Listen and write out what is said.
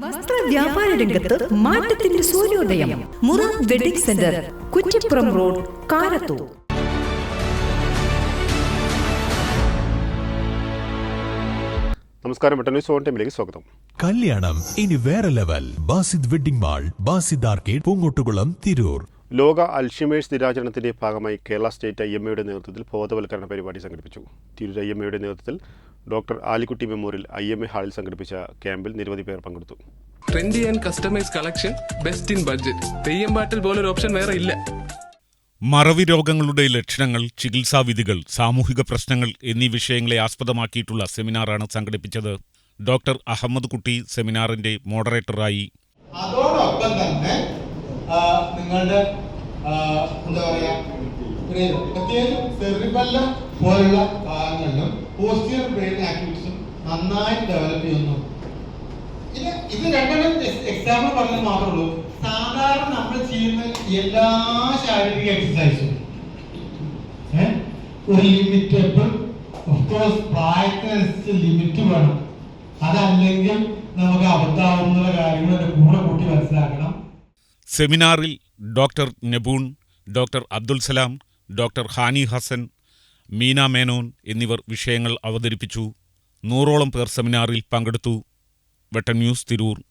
വസ്ത്ര വ്യാപാര രംഗത്ത് മാറ്റത്തിന്റെ സൂര്യോദയം. മുറ wedding centre Kuttippuram road Karathur. നമസ്കാരം. ന്യൂസ് ഓൺ ടൈമിലേക്ക് സ്വാഗതം. കല്യാണം ഇനി വേറെ level. Basid wedding mall Basid arcade Poongottukulam Tirur. ലോക അൽഷിമേഴ്സ് ദിനാചരണത്തിന്റെ ഭാഗമായി കേരള സ്റ്റേറ്റ് ഐ എം എയുടെ നേതൃത്വത്തിൽ ബോധവൽക്കരണ പരിപാടി സംഘടിപ്പിച്ചു. തിരൂർ ഐ എം എയുടെ നേതൃത്വത്തിൽ doctor Alikutty memorial I M A ഹാളിൽ സംഘടിപ്പിച്ച ക്യാമ്പിൽ നിരവധി പേർ പങ്കെടുത്തു. Trendy and customise collection best in budget. Theyyam പാട്ടിൽ പോലൊരു ഓപ്ഷൻ വേറെ ഇല്ല. മറവി രോഗങ്ങളുടെ ലക്ഷണങ്ങൾ ചികിത്സാവിധികൾ സാമൂഹിക പ്രശ്നങ്ങൾ എന്നീ വിഷയങ്ങളെ ആസ്പദമാക്കിയിട്ടുള്ള സെമിനാറാണ് സംഘടിപ്പിച്ചത് ഡോക്ടർ അഹമ്മദ് കുട്ടി സെമിനാറിന്റെ മോഡറേറ്ററായി. അതോടൊപ്പം തന്നെ നിങ്ങളുടെ എന്താ പറയുക പ്രത്യേകിച്ചും സെറിബല്ലം പോലുള്ള ഭാഗങ്ങളിലും പോസ്റ്റീരിയർ ബ്രെയിൻ ആക്ടിവിറ്റീസും നന്നായി ഡെവലപ്പ് ചെയ്യുന്നു. ഇത് ഇത് രണ്ടെണ്ണം എക്സാമ്പിൾ പറഞ്ഞത് മാത്രമേ സാധാരണ നമ്മൾ ചെയ്യുന്ന എല്ലാ ശാരീരിക എക്സസൈസും ഒരു ലിമിറ്റബിൾ ഓഫ് ഓഫ്കോഴ്സ് പ്രായത്തിനനുസരിച്ച് ലിമിറ്റ് വേണം. അതല്ലെങ്കിൽ നമുക്ക് അബദ്ധാവുന്ന കാര്യങ്ങളുടെ കൂടെ കൂട്ടി മനസ്സിലാക്കണം. സെമിനാറിൽ doctor നെബൂൺ doctor Abdul Salam doctor Hani Hasan Meena Menon എന്നിവർ വിഷയങ്ങൾ അവതരിപ്പിച്ചു. നൂറോളം പേർ സെമിനാറിൽ പങ്കെടുത്തു. വെട്ടൻ ന്യൂസ് തിരൂർ.